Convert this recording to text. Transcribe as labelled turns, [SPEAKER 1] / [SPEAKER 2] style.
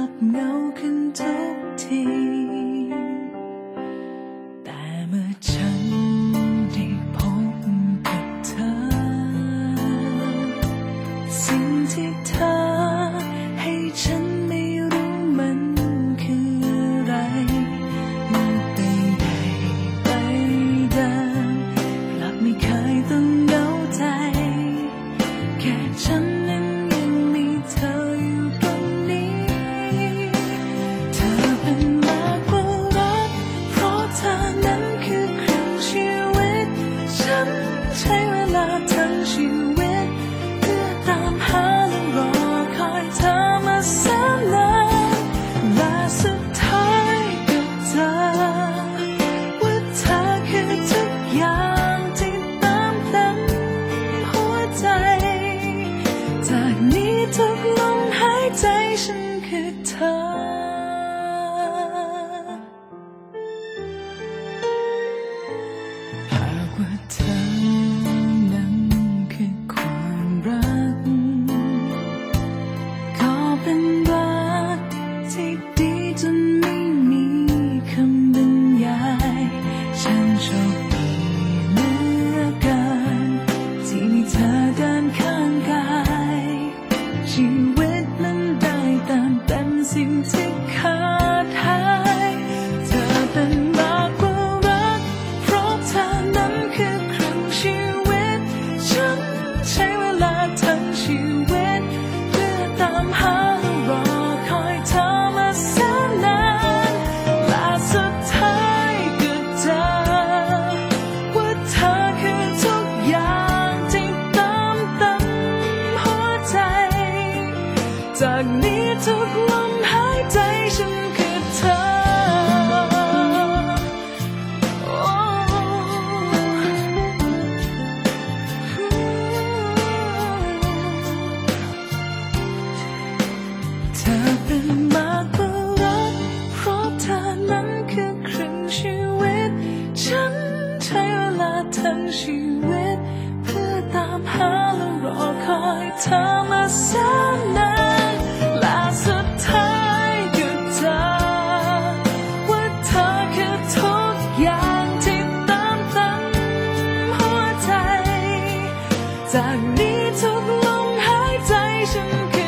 [SPEAKER 1] up no can talk tea. you จากนี้ทุกลมหายใจฉันคือเธอเธอเป็นมากกว่ารักเพราะเธอนั้นคือครึ่งชีวิตฉันใช้เวลาทั้งชีวิต จากนี้ทุกลมหายใจฉัน